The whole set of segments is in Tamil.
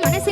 manes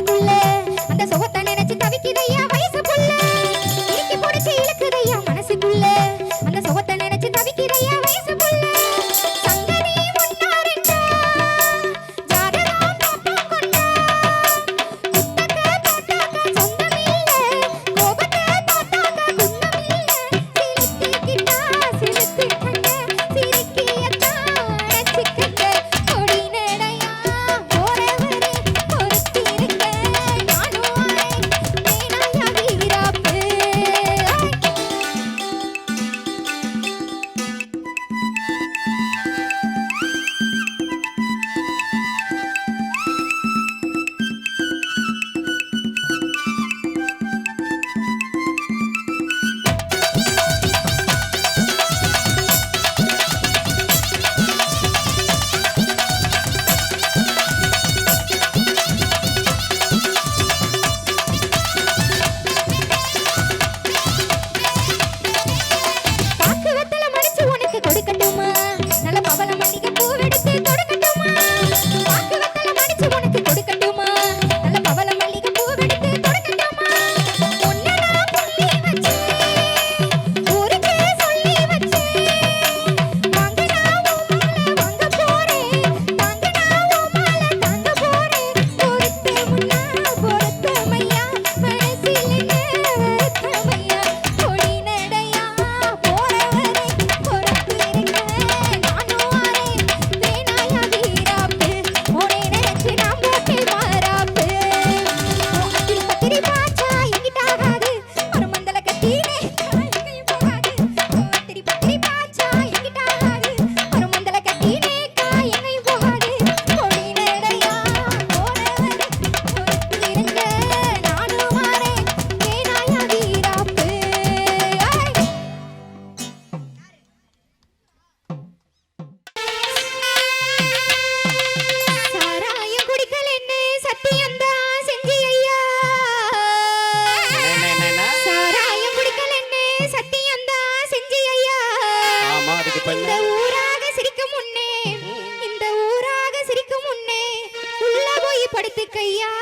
படுத்துக்கையா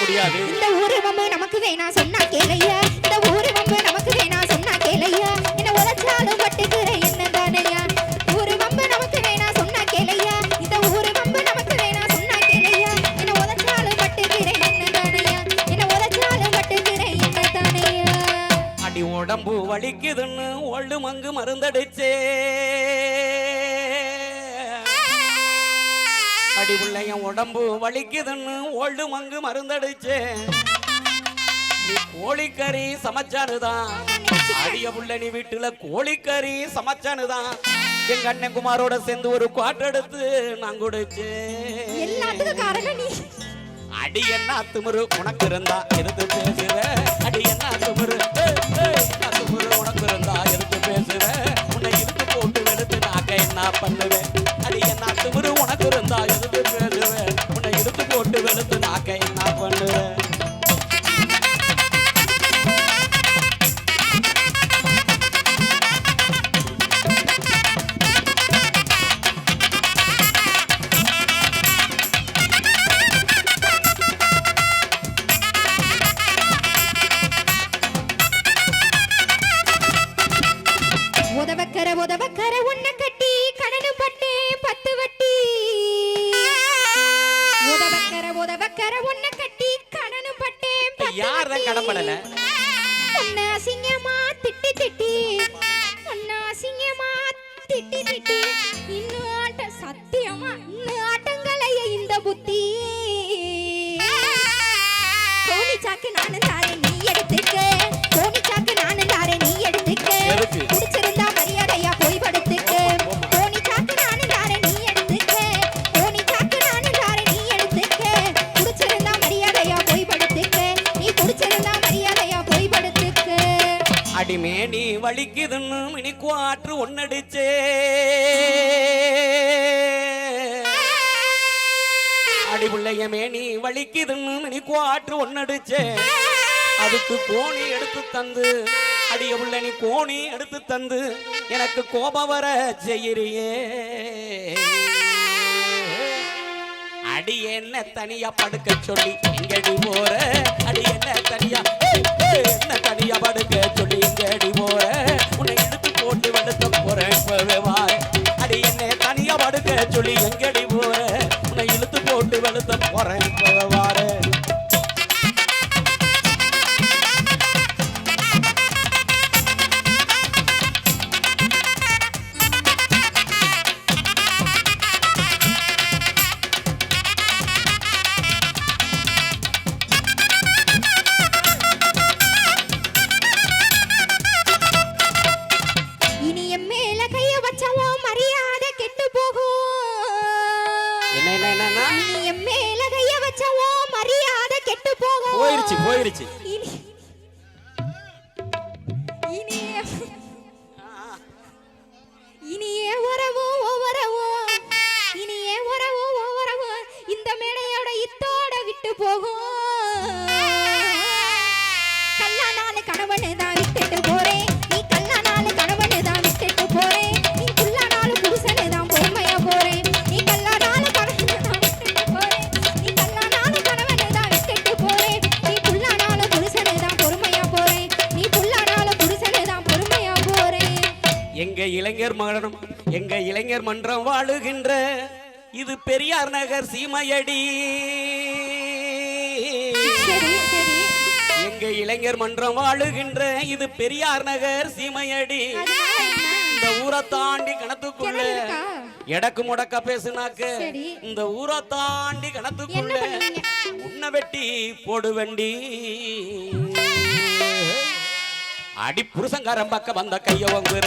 முடியாது. இந்த ஊரு வம்பு நமக்கு வேணா சொன்னா கேளையா. இந்த ஊரு வம்பு நமக்கு வேணா சொன்னா கேளையா. என்ன உழைச்சாலும் பட்டுக்கிற என்ன தானையா? ஊரு வம்பு நமக்கு வேணா சொன்னா கேளையா. இந்த ஊரு வம்பு நமக்கு வேணா சொன்னா கேளையா. என்ன உழைச்சாலும் பட்டுக்கிற என்ன தானையா? என்ன உழைச்சாலும் பட்டுக்கிற என்ன தானையா? அடி உடம்பு வலிக்குதுன்னு ஒள்ளு மங்கு மருந்தடிச்சே. அடி உள்ள என் உடம்பு வலிக்குதுன்னு ஓல்டு மங்கு மருந்தடிச்சு. நீ கோழிக்கறி சமைச்சானுதான். அடிய உள்ள நீ வீட்டுல கோழிக்கறி சமைச்சானுதான். எங்க அண்ணன் குமாரோட சேர்ந்து ஒரு குவாட் எடுத்து நான் குடிச்சு அடி என்ன திமுரு உனக்கு இருந்தா எடுத்து பேசுவ. அடி என்ன திமுரு திமுரு உனக்கு இருந்தா எடுத்து பேசுவ. உன்னை இழுத்து போட்டு எடுத்து நாக்க என்ன பண்ணுவேன் கர உன்னை கட்டி வலிக்குதுன்னு மினிக்கு ஆற்று ஒன்னடிச்சே அடிபிள்ளையமே நீ வலிக்குதுன்னு மினிக்கு ஆற்று ஒன்னடிச்சே அதுக்கு கோணி எடுத்து தந்து அடிய உள்ள நீ கோணி எடுத்து தந்து எனக்கு கோபம் வர செய்யறியே அடி என்ன தனியா படுக்க சொல்லி எங்கடி போற? அடி என்ன தனியா? என்ன தனியா படுக்க சொல்லி எங்கடி போற? உன்னை எடுத்து போட்டு வெளுத்த போறேன் இப்பவே அடி என்ன தனியா படுக்க சொல்லி எங்கடி போற? உன்னை இழுத்து போட்டு வெளுத்த போறேன் என்ன என்ன இனி என் மேல கைய வச்சவோ மரியாதை கெட்டு போகும். போயிருச்சு போயிருச்சு. மன்றம் எங்க இளைஞர் மன்றம் வாழுகின்ற இது பெரியார் நகர் சீமையடி. எங்க இளைஞர் மன்றம் வாழுகின்ற இது பெரியார் நகர் சீமையடி. இந்த ஊரை தாண்டி கணத்துக்குள்ள? எடக்கு முடக்க பேசுனாக்க. இந்த ஊரை தாண்டி கணத்துக்குள்ள உன்னை வெட்டி போடு வண்டி அடி புருஷங்காரன் பக்கம் வந்த கைய வாங்குற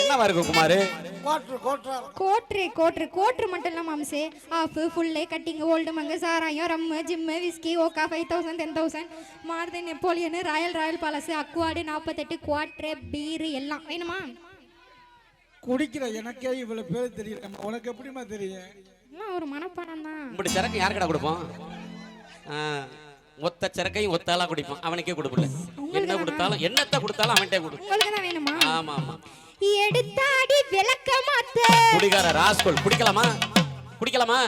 என்னவா இருக்கு குமாரு? கோட்ரு கோட்ரு. கோட்ரு மட்டும் இல்ல மாம்சே. Half full cutting Old Monk சாராயம் rum gym whisky Okha five thousand ten thousand Maruti Napoleon Royal Royal Palace அக்வாடு நாற்பத்தெட்டு குவாட்ரு பீரு எல்லாம். வேணுமா? குடிக்கிற எனக்கே இவ்வளவு பேர் தெரியல. உனக்கு எப்படிமா தெரியும்? எல்லாம் ஒரு மனப்பாடம் தான். இப்படி சரக்கு கொடுப்போம்? ஒத்த சரக்கையும் ஒத்தாளா குடிப்போம். அவனுக்கே கொடுப்பல என்ன கொடுத்தாலும் என்னத்தை கொடுத்தாலும் அவன்கிட்ட கொடு ஆமா ஆமா எடுத்தாடி விளக்க மாத்த. குடிகார ராஸ்கோல் குடிக்கலாமா? குடிக்கலாமா?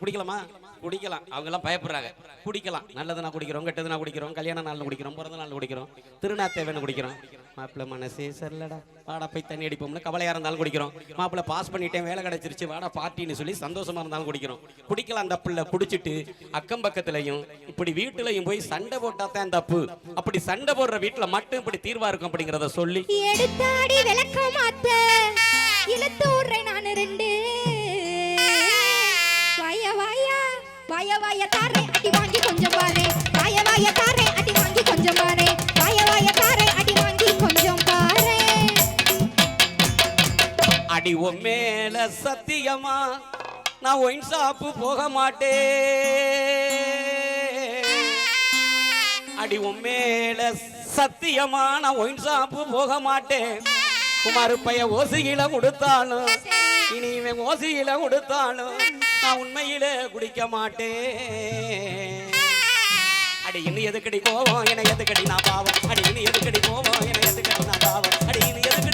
குடிக்கலாமா? குடிக்கலாம். அவங்க எல்லாம் பயப்படுறாங்க. குடிக்கலாம். நல்லதுனா குடிக்கிறோம் கெட்டதுனா குடிக்கிறோம் கல்யாண நாள் குடிக்கிறோம் பிறந்த நாள் குடிக்கிறோம் திருநாத்தேவன் குடிக்கிறோம். மாப்பிள்ள மனசே சரிலடா வாடா போய் தண்ணி அடிப்போம்னு கவலையா இருந்தாலும் குடிக்கிறோம். மாப்பிள்ள பாஸ் பண்ணிட்டேன் வேலை கிடைச்சிருச்சு வாடா பார்ட்டின்னு சொல்லி சந்தோஷமா இருந்தாலும் குடிக்கிறோம். குடிக்கலாம் அந்த பிள்ளை குடிச்சிட்டு அக்கம் பக்கத்துலையும் இப்படி வீட்டுலையும் போய் சண்டை போட்டா தான் தப்பு. அப்படி சண்டை போடுற வீட்டுல மட்டும் இப்படி தீர்வா இருக்கும் அப்படிங்கறத சொல்லி எடுத்தாடி விளக்க மாத்த. இழுத்து விடுறேன் நான் வாய வாய தாரேன் அடி வாங்கி கொஞ்சம் பாரு. வாய வாய தாரேன் அடி வாங்கி கொஞ்சம் பாரு. வாய வாய தாரேன் அடி வாங்கி கொஞ்சம் பாரு. அடி உன் மேல சத்தியமா? நான் ஒயின் ஷாப்பு போக மாட்டேன் அடி உன் சத்தியமா? நான் ஒயின் ஷாப்பு போக மாட்டேன் குமார் பைய ஓசியில கொடுத்தாலும் இனி இவன் ஓசியில கொடுத்தாலும் நான் உண்மையில குடிக்க மாட்டேன். அடி இன்னும் எதுக்கடி கோவம்? என எதுக்கடி நான் பாவம்? அடி இன்னும் எதுக்கடி கோவம்? என எதுக்கடி நான் பாவம்? அடி இன்னும் எதுக்கடி